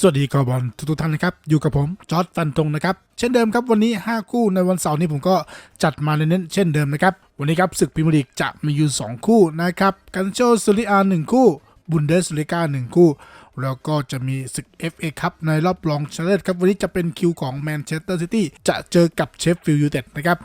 สวัสดีกอบอลทุกท่านนะครับ อยู่กับผมจอร์ดฟันตรงนะครับ เช่นเดิมครับวันนี้ 5 คู่ในวันเสาร์นี้ผมก็จัดมาเน้นเช่นเดิมนะครับ วันนี้ครับศึกพรีเมียร์ลีกจะมีอยู่ 2 คู่นะครับ กันโชซูริอาหนึ่งคู่ บุนเดสลิกาหนึ่งคู่ แล้วก็จะมีศึก FA ครับในรอบรองชนะเลิศครับ วันนี้จะเป็นคิวของแมนเชสเตอร์ซิตี้จะเจอกับเชฟฟิลด์ยูไนเต็ดนะครับ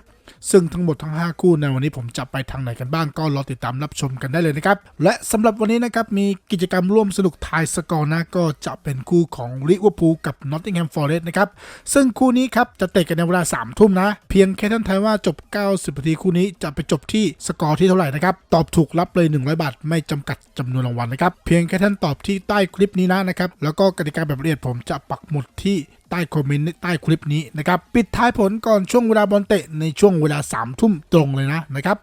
ซึ่งทั้งหมดทั้ง 5 คู่ในวันนี้ผมจะไปทางไหนกันบ้างก็รอติดตามรับชมกันได้เลยนะครับ และสำหรับวันนี้นะครับมีกิจกรรมร่วมสนุกทายสกอร์นะก็จะเป็นคู่ของลิเวอร์พูลกับนอตติงแฮมฟอร์เรสต์นะครับซึ่งคู่นี้ครับจะเตะกันในเวลา3ทุ่มนะ เพียงแค่ท่านทายว่าจบ 90นาทีคู่นี้จะไปจบที่สกอร์ที่เท่าไหร่นะครับตอบถูกรับเลย 100 บาท ไม่จำกัดจำนวนรางวัลนะครับเพียงแค่ท่านตอบที่ใต้คลิปนี้นะนะครับแล้วก็กติกาแบบละเอียดผมจะปักหมุดที่ ใต้คอมเมนต์ใต้คลิปนี้นะครับ ปิดท้ายผลก่อนช่วงเวลาบอลเตะในช่วงเวลา3ามทุ่มตรงเลยนะนะครับ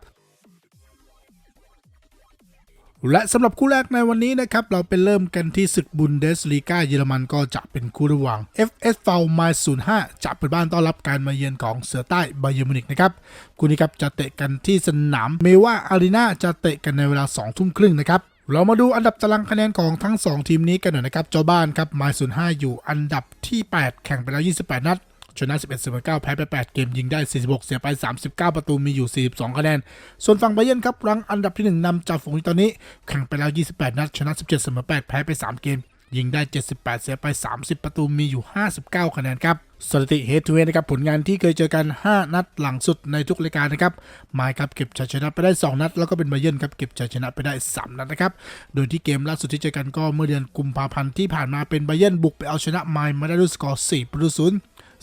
และสำหรับคู่แรกในวันนี้นะครับ เราไปเริ่มกันที่ศึกบุนเดสลีกาเยอรมันก็จะเป็นคู่ระหว่าง FS f า m 05 จะเปิดบ้านต้อนรับการมาเยือนของเสือใต้ไบเยอร์มินิกนะครับคู่นี้ครับจะเตะกันที่สนามเมว่าอารีนาจะเตะกันในเวลา2ทุ่มครึ่งนะครับ เรามาดูอันดับตารางคะแนนของทั้ง 2 ทีมนี้กันหน่อยนะครับ เจ้าบ้านครับไมศูนย์ห้าอยู่อันดับที่ 8 แข่งไปแล้ว 28 นัด ชนะ 11เสมอ9แพ้ไป 8 เกมยิงได้ 46 เสียไป 39 ประตูมีอยู่ 42 คะแนน ส่วนฝั่งไบเยนครับ รังอันดับที่ 1นำจากฝูงตอนนี้ แข่งไปแล้ว 28 นัด ชนะ 17เสมอ8แพ้ไป 3 เกม ยิงได้ 78 เสียไป 30 ประตูมีอยู่ 59 คะแนนครับสถิติเฮดทูเฮดนะครับผลงานที่เคยเจอกัน 5 นัดหลังสุดในทุกรายการนะครับมายครับเก็บชัยชนะไปได้ 2 นัด แล้วก็เป็นไบเยร์นครับเก็บชัยชนะไปได้ 3 นัดนะครับโดยที่เกมล่าสุดที่เจอกันก็เมื่อเดือนกุมภาพันธ์ที่ผ่านมาเป็นไบเยร์นบุกไปเอาชนะไมล์มาได้ด้วยสกอร์4ประตูศูนย์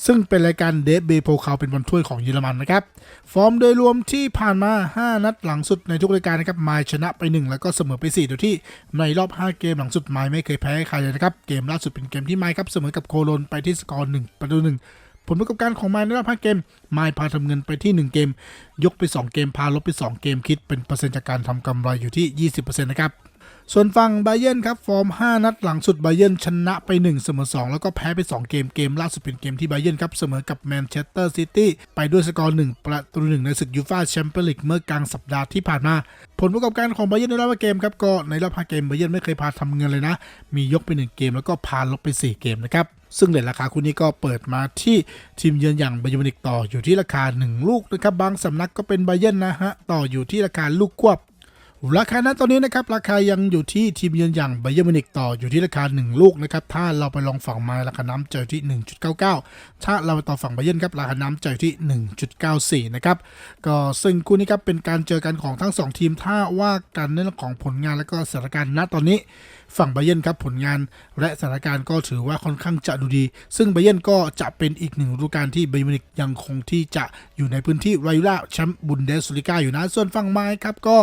ซึ่งเป็นรายการเดฟเบโพคาเป็นบอลถ้วยของเยอรมันนะครับ ฟอร์มโดยรวมที่ผ่านมา 5 นัดหลังสุดในทุกรายการนะครับไมชนะไป 1 แล้วก็เสมอไป 4 โดยที่ในรอบ 5 เกมหลังสุดไมไม่เคยแพ้ใครเลยนะครับ เกมล่าสุดเป็นเกมที่ไมครับเสมอกับโคโลนไปที่สกอร์1ประตูหนึ่งผลประกอบการของไมในรอบ5เกม ไมพาทำเงินไปที่ 1 เกม ยกไป 2 เกม พาลบไป 2 เกม คิดเป็นเปอร์เซ็นต์จากการทำกำไรอยู่ที่ 20%นะครับ ส่วนฝั่งไบเยนครับ ฟอร์ม 5 นัดหลังสุดไบเยนชนะไป 1 เสมอ 2 แล้วก็แพ้ไป 2 เกมเกมล่าสุดเป็นเกมที่ไบเยนครับ เสมอกับแมนเชสเตอร์ซิตี้ไปด้วยสกอร์ 1 ประตูหนึ่งในศึกยูฟ่าแชมเปี้ยนลีกเมื่อกลางสัปดาห์ที่ผ่านมา ผลประกอบการของไบเยนในรอบเกมครับก็ในรอบ5เกมไบเยนไม่เคยพาทำเงินเลยนะ มียกไป 1 เกมแล้วก็พาลบไป 4 เกมนะครับซึ่งเลทราคาคู่นี้ก็เปิดมาที่ทีมเยือนอย่างไบเยนมิวนิกต่ออยู่ที่ราคา 1 ลูกนะครับบางสำนักก็เป็นไบเยนนะฮะต่ออยู่ที่ราคาลูกควบ ราคาณตอนนี้นะครับราคายังอยู่ที่ทีมเยือนอย่างไบเยอร์มินิกต่ออยู่ที่ราคา 1 ลูกนะครับถ้าเราไปลองฝั่งไมาราคาน้ำเจอที่ 1.99 ถ้าเราไปต่อฝั่งไบเยร์นครับราคาน้ำเจอที่ 1.94 นะครับก็ซึ่งคู่นี้ครับเป็นการเจอกันของทั้ง 2 ทีมถ้าว่ากันในเรื่องของผลงานและก็สถานการณ์ณตอนนี้ ฝั่งไบเยร์นครับผลงานและสถานการณ์ก็ถือว่าค่อนข้างจะดูดี ซึ่งไบเยร์นก็จะเป็นอีกหนึ่งฤดูกาลที่ไบเยร์มินิกยังคงที่จะอยู่ในพื้นที่ไรล่าแชมป์บุนเดสลิก้าอยู่นะส่วนฝั่งไม้ครับก็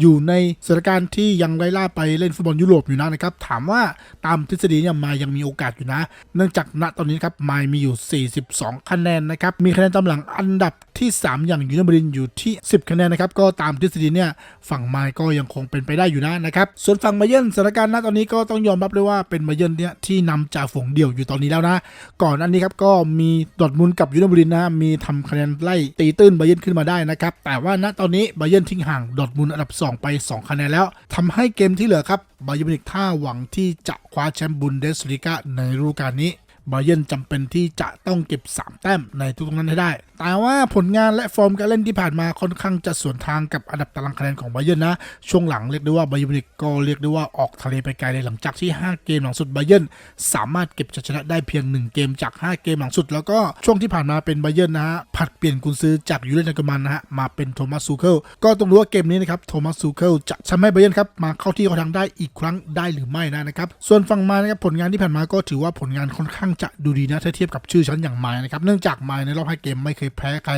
อยู่ในสถานการณ์ที่ยังไล่ล่าไปเล่นฟุตบอลยุโรปอยู่นะนะครับถามว่าตามทฤษฎีเนี่ยไมายังมีโอกาสอยู่นะ เนื่องจากณตอนนี้ครับไมายมีอยู่ 42 คะแนนนะครับมีคะแนนตามหลังอันดับที่ 3 อย่างยูเนบรินอยู่ที่ 10 คะแนนนะครับ ก็ตามทฤษฎีเนี่ยฝั่งไมายก็ยังคงเป็นไปได้อยู่นะนะครับ ส่วนฝั่งไบเยนสถานการณ์ณตอนนี้ก็ต้องยอมรับเลยว่าเป็นไบเยนเนี่ยที่นำจากฝูงเดี่ยวอยู่ตอนนี้แล้วนะ ก่อนอันนี้ครับก็มีดอร์ทมุนกับยูเนบรินนะมีทำคะแนนไล่ตีตื้นไบเยนขึ้นมาได้นะครับแต่ว่าณตอนนี้ไบเยนทิ้งห่างดอร์ทมุนอันดับ 2 ไป 2 คะแนนแล้วทำให้เกมที่เหลือครับไบเยร์นมิวนิกถ้าหวังที่จะคว้าแชมป์บุนเดสลิก้าในฤดูกาลนี้ บาเยนจำเป็นที่จะต้องเก็บ 3 แต้มในทุกๆนั้นให้ได้ แต่ว่าผลงานและฟอร์มการเล่นที่ผ่านมาค่อนข้างจะสวนทางกับอันดับตารางคะแนนของบาเยนนะ ช่วงหลังเรียกได้ว่าบาเยร์นมิวนิกก็เรียกได้ว่าออกทะเลไปไกลเลยหลังจากที่ 5 เกมหลังสุดบาเยนสามารถเก็บชัยชนะได้เพียง 1 เกมจาก 5 เกมหลังสุด แล้วก็ช่วงที่ผ่านมาเป็นบาเยนนะฮะผัดเปลี่ยนกุนซือจากยูเรนกมันนะฮะมาเป็นโทมัสซูเคิลก็ต้องรู้ว่าเกมนี้นะครับโทมัสซูเคิลจะทำให้บาเยนครับมาเข้าที่เข้าทางได้อีกครั้งได้หรือไม่นะนะครับส่วนฝั่งมานะครับผลงานที่ผ่านมาก็ถือว่าผลงานค่อนข้างจะดูดีนะถ้าเทียบกับชื่อชั้นอย่างไมล์นะครับ เนื่องจากไมล์ในรอบ5เกมไม่เคยแพ้ใคร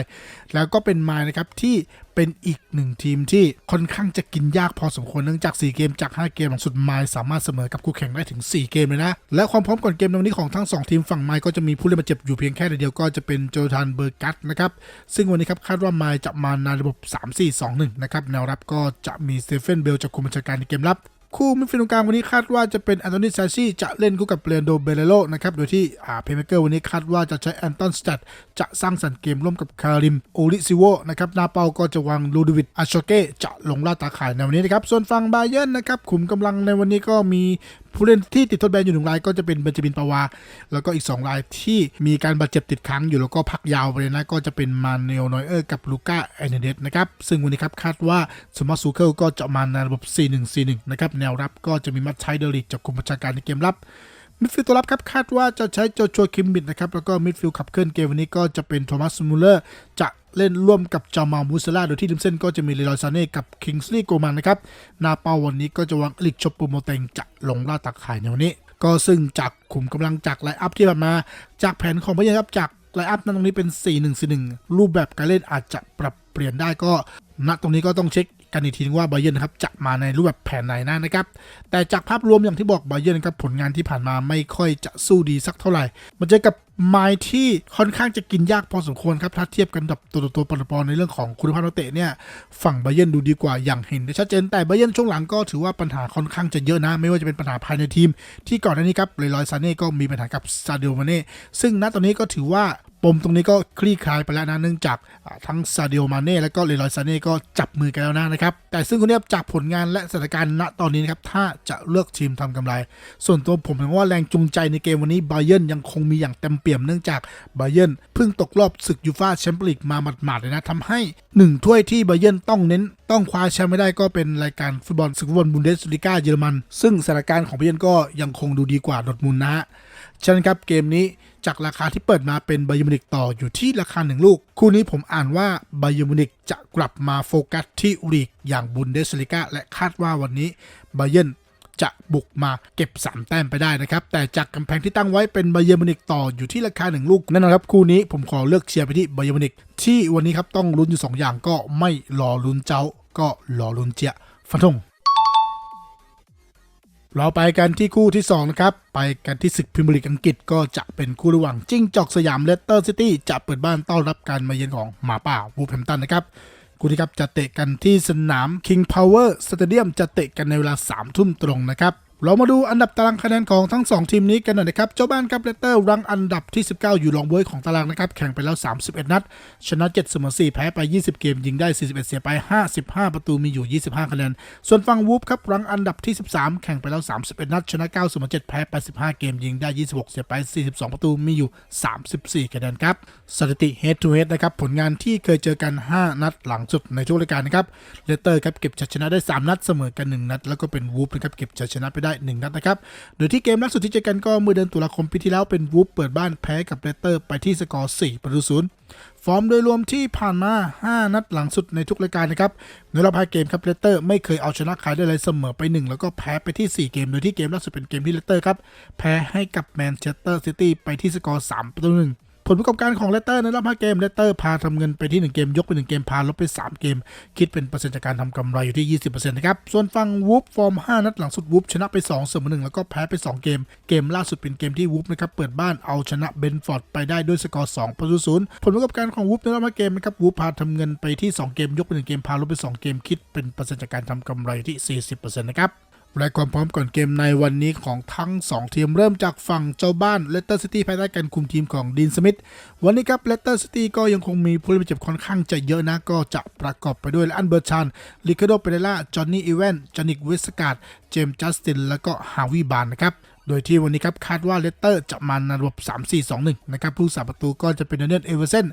แล้วก็เป็นไมล์นะครับที่เป็นอีกหนึ่งทีมที่ค่อนข้างจะกินยากพอสมควรเนื่องจาก 4 เกมจาก 5 เกมหลังสุดไมล์สามารถเสมอกับคู่แข่งได้ถึง 4 เกมเลยนะ และความพร้อมก่อนเกมในวันนี้ของทั้ง 2 ทีมฝั่งไมล์ก็จะมีผู้เล่นบาดเจ็บอยู่เพียงแค่เดียวก็จะเป็นโจทานเบอร์กัตนะครับซึ่งวันนี้ครับคาดว่าไมล์จะมาในระบบ 3-4-2-1 นะครับแนวรับก็จะมีสเตเฟนเบลจากคุมบัญชาการในเกมรับ คู่มิดฟิลด์กลางวันนี้คาดว่าจะเป็นแอนโทนีซาซีจะเล่นคู่กับเปรนโดเบเลโลนะครับ โดยที่อาเพเมเกอร์วันนี้คาดว่าจะใช้แอนตันสตัดจะสร้างสรรค์เกมร่วมกับคาริมโอริซิโวนะครับนาเปาก็จะวางลูดวิดอาโชเก้จะลงล่าตาข่ายในวันนี้นะครับ ส่วนฝั่งบาเยร์นนะครับขุมกำลังในวันนี้ก็มี ผู้เล่นที่ติดทดแบนอยู่หนึ่งรายก็จะเป็นเบนจามินปาวา แล้วก็อีก 2 รายที่มีการบาดเจ็บติดค้างอยู่แล้วก็พักยาวไปเลยนะก็จะเป็นมาเนลนอยเออร์กับลูก้าแอนเดสนะครับ ซึ่งวันนี้ครับคาดว่าสมาซูเคิลก็จะมาในระบบ 4-1-4-1 นะครับ แนวรับก็จะมีมัตไชเดลิกจากคุมประชาการในเกมรับมิดฟิลด์ตัวรับครับคาดว่าจะใช้โจชัวคิมบิดนะครับ แล้วก็มิดฟิลด์ขับเคลื่อนเกมวันนี้ก็จะเป็นโทมัสมูเลอร์จะ เล่นร่วมกับจามามูซาลาโดยที่ริมเส้นก็จะมีเลรอยซาเน่กับคิงส์ลีย์โกมันนะครับนาเปาวันนี้ก็จะวางอลิกชอปปูโมเตงจะลงล่าตาข่ายในวันนี้ ก็ซึ่งจากขุมกำลังจากไลอัพที่ผ่านมา จากแผนของพยานครับจากไลอัพนั้นตรงนี้เป็น 4-1-4-1 รูปแบบการเล่นอาจจะปรับเปลี่ยนได้ก็ณตรงนี้ก็ต้องเช็คกันอีกทีนึงว่าไบเยนนะครับจะมาในรูปแบบแผนไหนนะนะครับ แต่จากภาพรวมอย่างที่บอกไบเยนครับผลงานที่ผ่านมาไม่ค่อยจะสู้ดีสักเท่าไหร่ มันเจอกับ ไมล์ที่ค่อนข้างจะกินยากพอสมควรครับถ้าเทียบกันกับตัวตัวปนปอนในเรื่องของคุณภาพนักเตะเนี่ยฝั่งไบเยนดูดีกว่าอย่างเห็นได้ชัดเจนแต่ไบเยนช่วงหลังก็ถือว่าปัญหาค่อนข้างจะเยอะนะ ไม่ว่าจะเป็นปัญหาภายในทีม ที่ก่อนหน้านี้ครับเลรอยซาเน่ก็มีปัญหากับซาเด o มาเน่ซึ่งณตอนนี้ก็ถือว่าปมตรงนี้ก็คลี่คลายไปแล้วนะเนื่องจากทั้งซาเด o มาเน่และก็เลรอยซาเน่ก็จับมือกันแล้วนะนะครับแต่ซึ่งคนนี้จากผลงานและสถานการณ์ณตอนนี้นะครับถ้าจะเลือกทีมทำกำไร ส่วนตัวผมเห็นว่าแรงจูงใจในเกมวันนี้ไบเยนยังคงมีอย่างเต็มเปี่ยมเนื่องจากไบเยร์นเพิ่งตกรอบศึกยูฟ่าแชมเปี้ยนลีกมาหมาดๆเลยนะทำให้หนึ่งถ้วยที่ไบเยร์นต้องเน้นต้องคว้าแชมป์ไม่ได้ก็เป็นรายการฟุตบอลศึกฟุตบอลบุนเดสลิก้าเยอรมัน ซึ่งสถานการณ์ของไบเยร์นก็ยังคงดูดีกว่าดอทมุนนะฮะฉะนั้นครับเกมนี้จากราคาที่เปิดมาเป็นไบเยอร์มินิกต่ออยู่ที่ราคาหนึ่งลูก คู่นี้ผมอ่านว่าไบเยอร์มินิกจะกลับมาโฟกัสที่ลีกอย่างบุนเดสลิก้าและคาดว่าวันนี้ไบเยน จะบุกมาเก็บ 3 แต้มไปได้นะครับ แต่จากกำแพงที่ตั้งไว้เป็นไบเยอร์มินิกต่ออยู่ที่ราคาหนึ่งลูกนั่นนะครับคู่นี้ผมขอเลือกเชียร์ไปที่ไบเยอร์มินิกที่วันนี้ครับต้องลุ้นอยู่สองอย่างก็ไม่รอลุ้นเจ้า ก็รอลุ้นเจียฟันธงเราไปกันที่คู่ที่2นะครับ ไปกันที่ศึกพรีเมียร์ลีกอังกฤษก็จะเป็นคู่ระหว่างจิ้งจอกสยามเลสเตอร์ซิตี้จะเปิดบ้านต้อนรับการมาเยือนของหมาป่าวูแฮมตันนะครับ คู่นี้ครับจะเตะกันที่สนาม King Power Stadium จะเตะกันในเวลา3ทุ่มตรงนะครับ เรามาดูอันดับตารางคะแนนของทั้ง 2 ทีมนี้กันหน่อยนะครับ เจ้าบ้านครับเลสเตอร์รังอันดับที่ 19 อยู่รองเบอยของตารางนะครับ แข่งไปแล้ว 31 นัด ชนะ 7 เสมอ 4 แพ้ไป 20 เกม ยิงได้ 41 เสียไป 55 ประตูมีอยู่ 25 คะแนน ส่วนฝั่งวูฟครับรังอันดับที่ 13 แข่งไปแล้ว 31 นัด ชนะ 9 เสมอ 7 แพ้ไป 15 เกม ยิงได้ 26 เสียไป 42 ประตูมีอยู่ 34 คะแนนครับ สถิติ head to head นะครับ ผลงานที่เคยเจอกัน 5 นัดหลังสุดในทุกรายการนะครับ เลสเตอร์ครับเก็บชัยชนะได้ 3 นัดเสมอกัน 1 นัด แล้วก็เป็นวูฟนะครับเก็บชัยชนะไปได้ 1 นัดนะครับ โดยที่เกมล่าสุดที่เจอกันก็เมื่อเดือนตุลาคมปีที่แล้วเป็นวูฟเปิดบ้านแพ้กับเลสเตอร์ไปที่สกอร์4ประตูศูนย์ฟอร์มโดยรวมที่ผ่านมา 5 นัดหลังสุดในทุกรายการนะครับ ในรอบ5เกมครับเลสเตอร์ไม่เคยเอาชนะใครได้เลยเสมอไป 1 แล้วก็แพ้ไปที่ 4 เกม โดยที่เกมล่าสุดเป็นเกมที่เลสเตอร์ครับแพ้ให้กับแมนเชสเตอร์ซิตี้ไปที่สกอร์3ประตูหนึ่ง ผลประกอบการของเลสเตอร์ในรอบ 5 เกมเลสเตอร์พาทำเงินไปที่ 1 เกม ยกไป 1 เกม พาลบไป 3 เกม คิดเป็นเปอร์เซ็นต์จากการทำกำไรอยู่ที่ 20%นะครับ ส่วนฝั่งวูฟฟอร์ม 5 นัดหลังสุดวูฟชนะไป 2 เสมอ1แล้วก็แพ้ไป 2 เกม เกมล่าสุดเป็นเกมที่วูฟนะครับเปิดบ้านเอาชนะเบนฟอร์ดไปได้ด้วยสกอร์2ประตูศูนย์ผลประกอบการของวูฟในรอบ 5 เกมนะครับวูฟพาทำเงินไปที่ 2 เกม ยกไป 1 เกม พาลบไป 2 เกม คิดเป็นเปอร์เซ็นต์จากการทำกำไรที่ 40%นะครับ และความพร้อมก่อนเกมในวันนี้ของทั้ง 2 ทีมเริ่มจากฝั่งเจ้าบ้านเลสเตอร์ซิตี้ภายใต้การคุมทีมของดินสมิธวันนี้ครับเลสเตอร์ซิตี้ก็ยังคงมีผู้เล่นเจ็บค่อนข้างจะเยอะนะ ก็จะประกอบไปด้วยอันเบอร์ชันลิคาโดเปเรล่าจอห์นนี่อีเวนจานิกเวสกาดเจมส์จัสติน และก็ฮาวิบานนะครับ โดยที่วันนี้ครับคาดว่าเลสเตอร์จะมาในระบบ 3-4-2-1 นะครับผู้สาประตูก็จะเป็นเดนเนลเอเวอร์เซน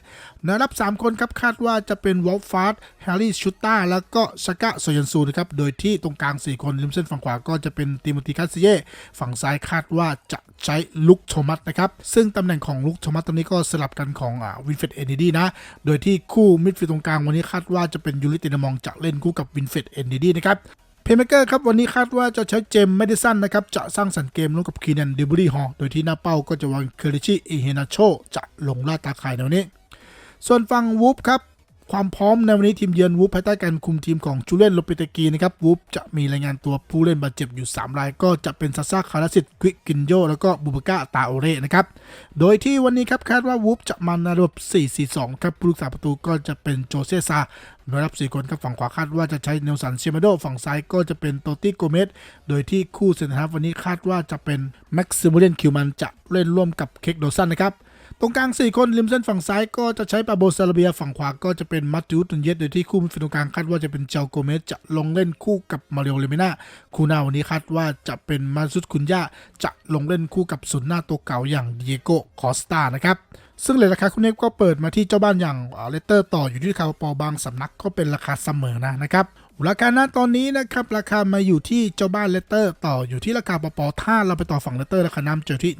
แนวรับ 3 คนครับคาดว่าจะเป็นวอลฟาร์ดแฮร์รี่ชูต้าแล้วก็ชากะโซยันซูนะครับโดยที่ตรงกลาง 4 คนริมเส้นฝั่งขวาก็จะเป็นติโมธีคาซิเย่ฝั่งซ้ายคาดว่าจะใช้ลุกโทมัสนะครับซึ่งตำแหน่งของลุกโทมัสตรงนี้ก็สลับกันของอ่าวินเฟดเอนดีนะโดยที่คู่มิดฟิลด์ตรงกลางวันนี้คาดว่าจะเป็นยูริตินมองจะเล่นคู่กับวินเฟดเอนดีนะครับ เพย์เมเกอร์ครับวันนี้คาดว่าจะใช้เจมส์เมดิสันนะครับจะสร้างสรรค์เกมร่วมกับคีนันดิบุรีฮอโดยที่หน้าเป้าก็จะวางเคอริชิอิเฮนาโชจะลงล่าตาข่ายในวันนี้ ส่วนฝั่งวูฟครับ ความพร้อมในวันนี้ทีมเยือนวูฟภายใต้การคุมทีมของจูเลนโลเปเตกีนะครับวูฟจะมีรายงานตัวผู้เล่นบาดเจ็บอยู่ 3 ราย ก็จะเป็นซาซาคาราสิตควิกกินโยแล้วก็บูบก้าตาโอเรนะครับโดยที่วันนี้ครับคาดว่าวูฟจะมาในระบบ 4-4-2 ครับผู้รักษาประตูก็จะเป็นโจเซซาโดยรับ 4 คนครับฝั่งขวาคาดว่าจะใช้เนลสันเชมาโดฝั่งซ้ายก็จะเป็นโตติโกเมสโดยที่คู่เซนทรัฟวันนี้คาดว่าจะเป็นแม็กซิมูเลียนคิวมันจะเล่นร่วมกับเคกโดซันนะครับ ตรงกลาง 4 คนริมเส้นฝั่งซ้ายก็จะใช้ปาโบซาลาเบีย ฝั่งขวาก็จะเป็นมัตติวตุนเยสโดยที่คู่มิดฟิลด์ตรงกลางคาดว่าจะเป็นเจาโกเมสจะลงเล่นคู่กับมาริโอเลเมนาคู่หน้าวันนี้คาดว่าจะเป็นมาซุดคุนยาจะลงเล่นคู่กับศูนหน้าตัวเก่าอย่างดิเอโกคอสตานะครับซึ่งเลยราคาคุณเนฟก็เปิดมาที่เจ้าบ้านอย่างเลตเตอร์ต่ออยู่ที่ราคาปอบางสำนักก็เป็นราคาเสมอนะนะครับ ราคาหน้าตอนนี้นะครับราคามาอยู่ที่เจ้าบ้านเลตเตอร์ ต่ออยู่ที่ราคาปปอถ้าเราไปต่อฝั่งเลตเตอร์ราคาน้ำเจอที่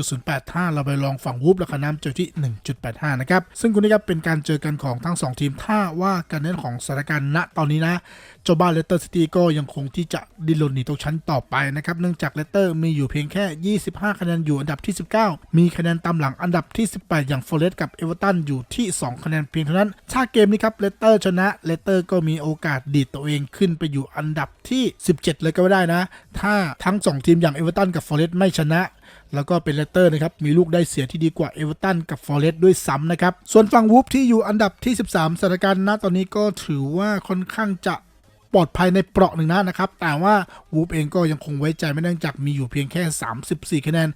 2.08ถ้าเราไปลองฝั่งวูบราคาน้ำเจอที่ 1.85 นะครับ ซึ่งคุณนี่ครับเป็นการเจอกันของทั้ง 2 ทีมถ้าว่ากันเรื่องของสถานการณ์ณตอนนี้นะเจ้าบ้านเลตเตอร์ซิตี้ก็ยังคงที่จะดิ้นรนหนีตกชั้นต่อไปนะครับ เนื่องจากเลตเตอร์มีอยู่เพียงแค่ 25 คะแนนอยู่อันดับที่ 19 มีคะแนนตามหลังอันดับที่ 18 อย่างฟอเรสต์กับเอเวอร์ตันอยู่ที่ 2 คะแนนเพียงเท่านั้น ถ้าเกมนี้ครับเลสเตอร์ชนะเลสเตอร์ก็มีโอกาสดีดตัวเองขึ้นไปอยู่อันดับที่ 17 เลยก็ได้นะ ถ้าทั้ง 2 ทีมอย่างเอเวอร์ตันกับฟอเรสต์ไม่ชนะแล้วก็เป็นเลสเตอร์นะครับ มีลูกได้เสียที่ดีกว่าเอเวอร์ตันกับฟอเรสต์ด้วยซ้ำนะครับ ส่วนฝั่งวูฟที่อยู่อันดับที่ 13สถานการณ์ณตอนนี้ก็ถือว่าค่อนข้างจะ ปลอดภัยในเปราะหนึ่งนะนะครับ แต่ว่าวูฟเองก็ยังคงไว้ใจไม่เนื่องจากมีอยู่เพียงแค่ 34 คะแนน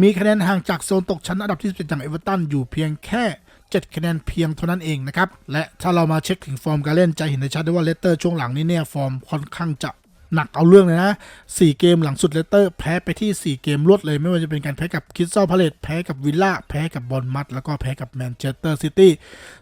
มีคะแนนห่างจากโซนตกชั้นอันดับที่17อย่างเอเวอร์ตันอยู่เพียงแค่7คะแนนเพียงเท่านั้นเองนะครับ และถ้าเรามาเช็คถึงฟอร์มการเล่นจะเห็นได้ชัดได้ว่าเลสเตอร์ช่วงหลังนี้เนี่ยฟอร์มค่อนข้างจะ หนักเอาเรื่องเลยนะ 4 เกมหลังสุดเลสเตอร์ แพ้ไปที่ 4 เกมรวดเลย ไม่ว่าจะเป็นการแพ้กับคิสซอพาเลตแพ้กับวิลล่าแพ้กับบอลมัดแล้วก็แพ้กับแมนเชสเตอร์ซิตี้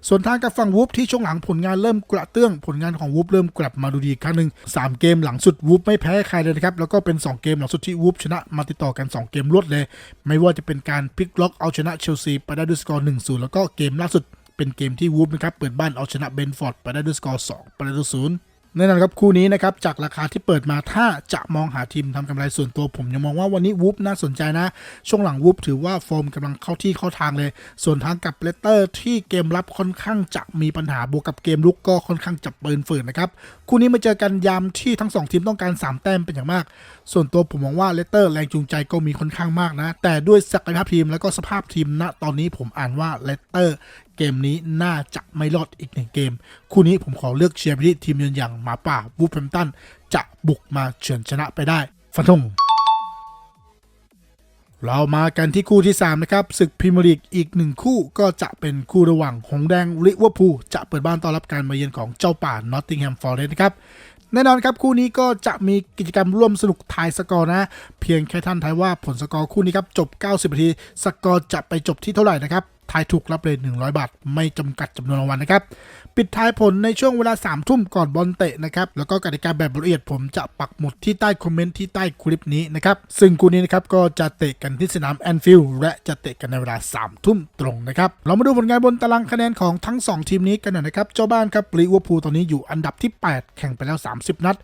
ส่วนทางกับฝั่งวูฟที่ช่วงหลังผลงานเริ่มกระเตื้องผลงานของวูฟเริ่มกลับมาดูดีครั้งหนึ่ง3 เกมหลังสุดวูฟไม่แพ้ใครเลยนะครับแล้วก็เป็น 2 เกมหลังสุดที่วูฟชนะมาติดต่อกัน 2 เกมรวดเลย ไม่ว่าจะเป็นการพลิกล็อกเอาชนะเชลซีไปได้ด้วยสกอร์1-0แล้วก็เกมล่าสุดเป็นเกมที่วูฟนะครับเปิดบ้านเอาชนะเบนฟอร์ดไปได้ด้วยสกอร์2ประตูศูนย์ แน่นอนครับคู่นี้นะครับจากราคาที่เปิดมาถ้าจะมองหาทีมทำกำไรส่วนตัวผมยังมองว่าวันนี้วูฟน่าสนใจนะ ช่วงหลังวูฟถือว่าฟอร์มกำลังเข้าที่เข้าทางเลย ส่วนทางกับเลเตอร์ที่เกมรับค่อนข้างจะมีปัญหาบวกกับเกมลุกก็ค่อนข้างจับเปินฝืนนะครับ คู่นี้มาเจอกันยามที่ทั้งสองทีมต้องการ 3 แต้มเป็นอย่างมาก ส่วนตัวผมมองว่าเลสเตอร์แรงจูงใจก็มีค่อนข้างมากนะ แต่ด้วยศักยภาพทีมแล้วก็สภาพทีมณตอนนี้ผมอ่านว่าเลสเตอร์เกมนี้น่าจะไม่รอดอีกหนึ่งเกม คู่นี้ผมขอเลือกเชียร์ไปที่ทีมเยือนอย่างหมาป่าวูฟแฮมตันจะบุกมาเฉือนชนะไปได้ฟันธงเรามากันที่คู่ที่ 3 นะครับศึกพรีเมียร์ลีกอีกหนึ่งคู่ก็จะเป็นคู่ระหว่างหงแดงลิเวอร์พูลจะเปิดบ้านต้อนรับการมาเยือนของเจ้าป่านอตติงแฮมฟอร์เรสต์นะครับ แน่นอนครับคู่นี้ก็จะมีกิจกรรมร่วมสนุกทายสกอร์นะ เพียงแค่ท่านทายว่าผลสกอร์คู่นี้ครับจบ 90นาที สกอร์จะไปจบที่เท่าไหร่นะครับทายถูกรับเลย100 บาท ไม่จำกัดจำนวนรางวัลนะครับ ปิดท้ายผลในช่วงเวลา3ทุ่มก่อนบอลเตะนะครับ แล้วก็กติกาแบบละเอียดผมจะปักหมุดที่ใต้คอมเมนต์ที่ใต้คลิปนี้นะครับ ซึ่งคู่นี้นะครับก็จะเตะกันที่สนามแอนฟิลด์และจะเตะกันในเวลา3ทุ่มตรงนะครับ เรามาดูผลงานบนตารางคะแนนของทั้ง 2 ทีมนี้กันหน่อยนะครับ เจ้าบ้านครับลิเวอร์พูลตอนนี้อยู่อันดับที่ 8 แข่งไปแล้ว 30 นัด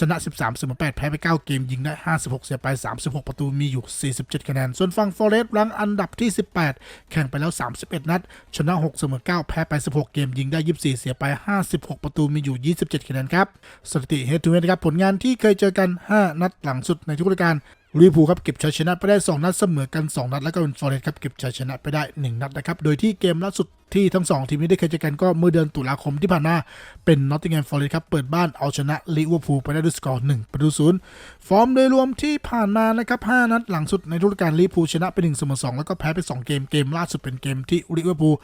ชนะ 13เสมอ8แพ้ไป 9 เกม ยิงได้ 56 เสียไป 36 ประตู มีอยู่ 47 คะแนน ส่วนฝั่งฟอเรสต์รังอันดับที่ 18 แข่งไปแล้ว 31 นัด ชนะ 6 เสมอ 9 แพ้ไป 16 เกม ยิงได้ 24เสียไป 56 ประตูมีอยู่ 27คะแนนครับสถิติเฮดทูเฮดครับผลงานที่เคยเจอกัน 5 นัดหลังสุดในทุกรายการลิเวอร์พูลครับเก็บชัยชนะไปได้ 2 นัดเสมอกัน 2 นัด แล้วก็เป็นฟอเรสต์ครับเก็บชัยชนะไปได้ 1 นัดนะครับ โดยที่เกมล่าสุด ที่ทั้ง 2 ทีมนี้ได้เคยเจอกันก็เมื่อเดือนตุลาคมที่ผ่านมาเป็นนอตติงแฮมฟอร์เรสต์ครับ เปิดบ้านเอาชนะลิเวอร์พูลไปได้ด้วยสกอร์1ประตูศูนย์ฟอร์มโดยรวมที่ผ่านมานะครับ5นัดหลังสุดในทุกการลิเวอร์พูลชนะไป1เสมอ2แล้วก็แพ้ไป 2 เกมเกมล่าสุดเป็นเกมที่ลิเวอร์พูล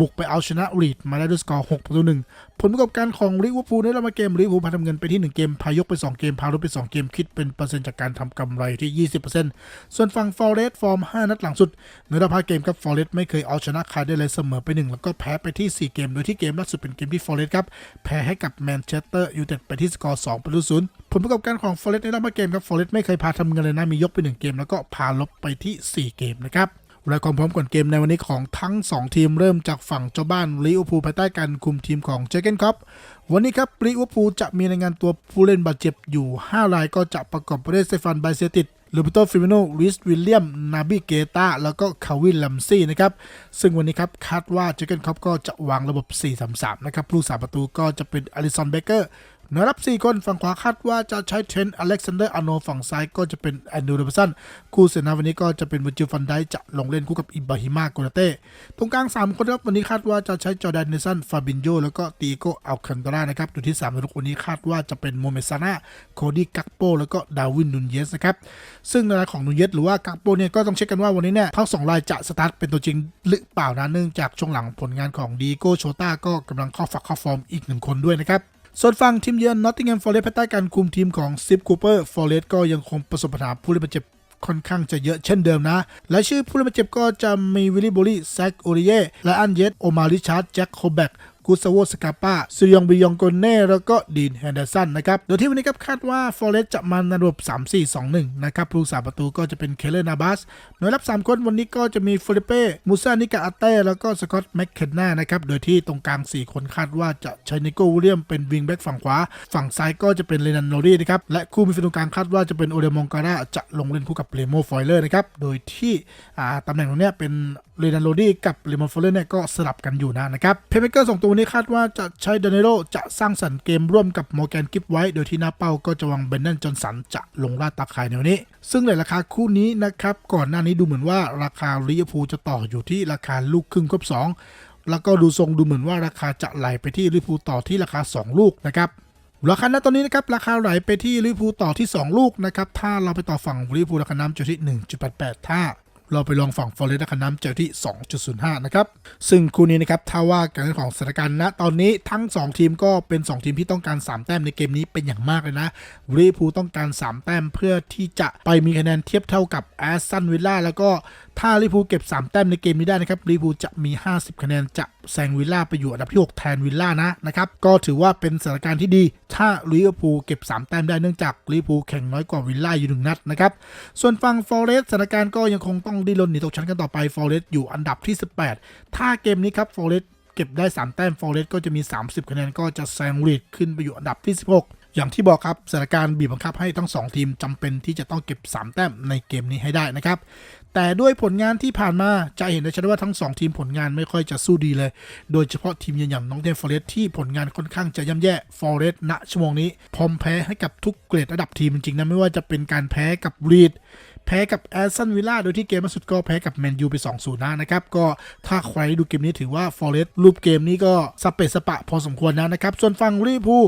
บุกไปเอาชนะลีดมาได้ด้วยสกอร์6ประตู1ผลประกอบการของลิเวอร์พูลในรอบมาเกมลิเวอร์พูลพาทำเงินไปที่ 1 เกมพายกไป 2 เกมพาลบไป 2 เกมคิดเป็นเปอร์เซ็นต์จากการทำกำไรที่ 20%ส่วนฝั่งฟอเรสต์ฟอร์ม 5 นัดหลังสุดในรอบ5เกมครับฟอเรสต์ไม่เคยเอาชนะใครได้เลยเสมอไป1แล้วก็แพ้ไปที่ 4 เกม โดยที่เกมล่าสุดเป็นเกมที่ฟอเรสต์ครับ แพ้ให้กับแมนเชสเตอร์ยูไนเต็ดไปที่สกอร์2ประตูศูนย์ผลประกอบการของฟอเรสต์ในรอบเกมครับฟอเรสต์ไม่เคยพาทำเงินเลยนะมียกไป 1 เกม แล้วก็พาลบไปที่ 4 เกมนะครับรายความพร้อมก่อนเกมในวันนี้ของทั้ง 2 ทีมเริ่มจากฝั่งเจ้าบ้านลิเวอร์พูลภายใต้การคุมทีมของเจเกนครับวันนี้ครับลิเวอร์พูลจะมีรายงานตัวผู้เล่นบาดเจ็บอยู่ 5 รายก็จะประกอบไปด้วยเตฟานไบเซติด ลูบิโตฟิมิโนริสวิลเลียม นาบิเกตาแล้วก็คาวินลัมซี่นะครับ ซึ่งวันนี้ครับคาดว่าเจเกนคอปก็จะวางระบบ 4-3-3 นะครับผู้สาประตูก็จะเป็นอลิสันเบเกอร์ เนื้อรับ 4 คนฝั่งขวาคาดว่าจะใช้เทรนต์อเล็กซานเดอร์อโนฝั่งซ้ายก็จะเป็นแอนดูเดอร์สันคู่เสนาวันนี้ก็จะเป็นวิจิฟันไดจะลงเล่นคู่กับอิบาฮิมาโกนาเต้ตรงกลาง 3 คนครับวันนี้คาดว่าจะใช้จอร์แดนเนสันฟาบินโยแล้วก็ตีโกอัลคันตารานะครับตัวที่3ในทุกวันนี้คาดว่าจะเป็นโมเมซาน่าโคดี้กักโปแล้วก็ดาวินนุนเยสนะครับซึ่งในรายของนุนเยสหรือว่ากักโปเนี่ยก็ต้องเช็คกันว่าวันนี้เนี่ยทั้งสองรายจะสตาร์ทเป็นตัวจริงหรือเปล่านะเนื่องจากช่วงหลังผลงานของดีโกโชต้าก็กำลังเข้าฝักเข้าฟอร์มอีกหนึ่งคนด้วยนะครับ ส่วนฝั่งทีมเยือนนอตติงแฮมฟอร์เรสต์ภายใต้การคุมทีมของซิปคูเปอร์ฟอร์เรสต์ก็ยังคงประสบปัญหาผู้เล่นบาดเจ็บค่อนข้างจะเยอะเช่นเดิมนะ และชื่อผู้เล่นบาดเจ็บก็จะมีวิลลี่โบลี่แซคโอริเย่และอันเยตโอมาริชาร์ดแจ็คโคแบก กูซาโวสกาปาซิยองบิยองโกเน่แล้วก็ดีนแฮนเดอร์สันนะครับโดยที่วันนี้ครับคาดว่าฟอเรสต์จะมาในระบบ 3-4-2-1 นะครับผู้รักษาประตูก็จะเป็นเคเลนาบัสหน่วยรับ 3 คนวันนี้ก็จะมีฟิลิเป้มูซานิกาอาเต้แล้วก็สกอตแมคเคนนานะครับโดยที่ตรงกลาง 4 คนคาดว่าจะใช้นิโก้วิลเลียมเป็นวิงแบ็กฝั่งขวา ฝั่งซ้ายก็จะเป็นเลนันโนรีนะครับและคู่มิดฟิลด์ตรงกลางคาดว่าจะเป็นโอเดมองการาจะลงเล่นคู่กับเลโมฟอยเลอร์นะครับโดยที่ตำแหน่งตรงเนี้ยเป็น เรนันโรดี้กับเลมอนฟอลเลอร์เนี่ยก็สลับกันอยู่นะนะครับเพเมเกอร์สองตัวนี้คาดว่าจะใช้เดนเนโรจะสร้างสรรค์เกมร่วมกับมอร์แกนกิฟไว้ โดยที่หน้าเป้าก็จะวางเบนเนนจอนสันจะลงล่าตาข่ายแนวนี้ ซึ่งในราคาคู่นี้นะครับ ก่อนหน้านี้ดูเหมือนว่าราคาลิเวอร์พูลจะต่ออยู่ที่ราคาลูกครึ่งครบสองแล้วก็ดูทรงดูเหมือนว่าราคาจะไหลไปที่ลิเวอร์พูลต่อที่ราคา 2 ลูกนะครับราคาณตอนนี้นะครับราคาไหลไปที่ลิเวอร์พูลต่อที่ 2 ลูกนะครับถ้าเราไปต่อฝั่งลิเวอร์พูลราคาน้ำจะที่ 1.88 ถ้า เราไปลองฝั่งฟอร์เรสต์ราคาน้ำเจอที่ 2.05 นะครับ ซึ่งคู่นี้นะครับถ้าว่าการของสถานการณ์ณตอนนี้ทั้ง 2 ทีมก็เป็น 2 ทีมที่ต้องการ 3 แต้มในเกมนี้เป็นอย่างมากเลยนะลิเวอร์พูลต้องการ 3 แต้มเพื่อที่จะไปมีคะแนนเทียบเท่ากับแอสตันวิลล่าแล้วก็ ถ้าลิเวอร์พูลเก็บ 3 แต้มในเกมนี้ได้นะครับลิเวอร์พูลจะมี 50 คะแนนจะแซงวิลล่าไปอยู่อันดับที่ 6 แทนวิลล่านะนะครับก็ถือว่าเป็นสถานการณ์ที่ดี ถ้าลิเวอร์พูลเก็บ 3 แต้มได้เนื่องจากลิเวอร์พูลแข่งน้อยกว่าวิลล่าอยู่หนึ่งนัดนะครับส่วนฝั่งฟอร์เรสต์สถานการณ์ก็ยังคงต้องดิ้นรนหนีตกชั้นกันต่อไปฟอร์เรสต์อยู่อันดับที่ 18 ถ้าเกมนี้ครับฟอร์เรสต์เก็บได้ 3 แต้มฟอร์เรสต์ก็จะมี 30 คะแนนก็จะแซงลีดขึ้นไปอยู่อันดับที่ 16 อย่างที่บอกครับสถานการณ์บีบบังคับให้ทั้ง 2 ทีมจำเป็นที่จะต้องเก็บ 3 แต้มในเกมนี้ให้ได้นะครับ แต่ด้วยผลงานที่ผ่านมาจะเห็นได้ชัดว่าทั้ง 2 ทีมผลงานไม่ค่อยจะสู้ดีเลย โดยเฉพาะทีมอนอย่างน้องเทนฟอเรสที่ผลงานค่อนข้างจะย่ำแย่ฟอเรสณชั่วโมงนี้พร้อมแพ้ให้กับทุกเกรดระดับทีมจริงๆนะไม่ว่าจะเป็นการแพ้กับรีด แพ้กับแอสตันวิลล่าโดยที่เกมล่าสุดก็แพ้กับแมนยูไป2-0นะนะครับ ก็ถ้าใครดูเกมนี้ถือว่าฟอเรสต์รูปเกมนี้ก็สเปซสปะพอสมควรนะนะครับ ส่วนฝั่งลิเวอร์พู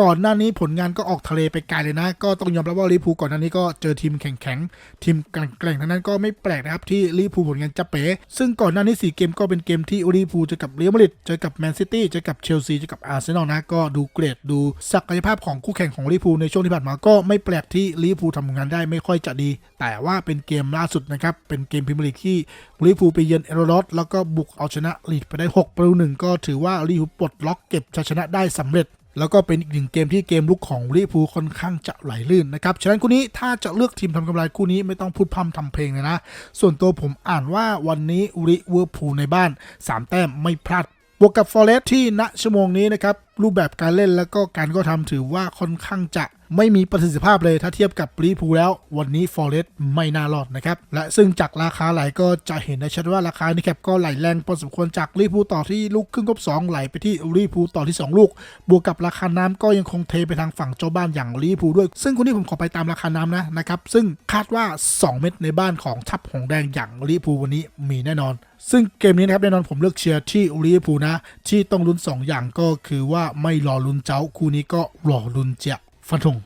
ก่อนหน้านี้ผลงานก็ออกทะเลไปไกลเลยนะ ก็ต้องยอมรับว่าลิเวอร์พูก่อนหน้านี้ก็เจอทีมแข็งๆทีมแกร่งๆทั้งนั้นก็ไม่แปลกนะครับที่ลิเวอร์พูผลงานจะเป๋ซึ่งก่อนหน้านี้4เกมก็เป็นเกมที่ลิเวอร์พูเจอกับเรอัลมาดริดเจอกับแมนซิตี้เจอกับเชลซีเจอกับอาร์เซนอลนะก็ดูเกรดดูศักยภาพของคู่แข่งของลิเวอร์พูในช่วงที่ผ่านมาก็ไม่แปลกที่ลิเวอร์พูลทำงานได้ไม่ค่อยจะดีแต่ว่าเป็นเกมล่าสุดนะครับ เป็นเกมพรีเมียร์ลีกที่ลิเวอร์พูไปเยือนเอโรอสแล้วก็บุกเอาชนะลีดไปได้6ประตูหนึ่งก็ถือว่าลิเวอร์พูปลดล็อกเก็บชัยชนะได้สำเร็จ แล้วก็เป็นอีกหนึ่งเกมที่เกมลุกของลิเวอร์พูค่อนข้างจะไหลลื่นนะครับ ฉะนั้นคู่นี้ถ้าจะเลือกทีมทำกำไรคู่นี้ไม่ต้องพูดพร่ำทำเพลงเลยนะ ส่วนตัวผมอ่านว่าวันนี้ลิเวอร์พูลในบ้าน 3 แต้มไม่พลาดบวกกับฟอเรสที่ณชั่วโมงนี้นะครับรูปแบบการเล่นแล้วก็การก็ทำถือว่าค่อนข้างจะ ไม่มีประสิทธิภาพเลยถ้าเทียบกับลิเวอร์พูแล้ว วันนี้ฟอเรสไม่น่ารอดนะครับ และซึ่งจากราคาไหลก็จะเห็นได้ชัดว่าราคาในแคปก็ไหลแรงพอสมควรจากลิเวอร์พูต่อที่ลูกครึ่งกบ2ไหลไปที่ลิเวอร์พูต่อที่ 2 ลูก บวกกับราคาน้ำก็ยังคงเทไปทางฝั่งเจ้าบ้านอย่างลิเวอร์พูด้วย ซึ่งคนนี้ผมขอไปตามราคาน้ำนะนะครับซึ่งคาดว่า 2 เม็ดในบ้านของทัพหงแดงอย่างลิเวอร์พูวันนี้มีแน่นอนซึ่งเกมนี้นะครับแน่นอนผมเลือกเชียร์ที่ลิเวอร์พูลนะ ที่ต้องลุ้น 2 อย่างก็คือว่าไม่รอลุ้นเจ้าคู่นี้ก็รอลุ้นเจ้า ฟันธง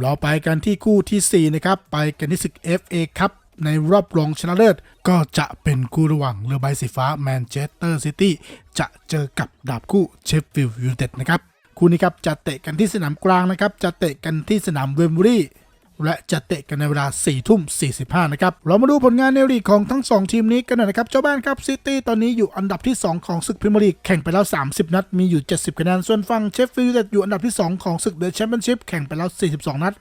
เราไปกันที่คู่ทีสี่ 4 นะครับ ไปกันที่ศึก FA ครับ ในรอบรองชนะเลิศ ก็จะเป็นคู่ระหว่างเรือใบสีฟ้าแมนเชสเตอร์ซิตี้จะเจอกับดาบคู่เชฟฟิลด์ยูไนเต็ดนะครับ คู่นี้ครับจะเตะกันที่สนามกลางนะครับ จะเตะกันที่สนามเวมบรี และจะเตะกันในเวลา 4 ทุ่ม 45 นะครับ เรามาดูผลงานในลีกของทั้ง 2 ทีมนี้กันหน่อยนะครับ เจ้าบ้านครับซิตี้ตอนนี้อยู่อันดับที่ 2 ของศึกพรีเมียร์ลีกแข่งไปแล้ว 30 นัด มีอยู่ 70 คะแนน ส่วนฝั่งเชฟฟิลด์อยู่อันดับที่ 2 ของศึกเดอะแชมเปี้ยนชิพแข่งไปแล้ว 42 นัด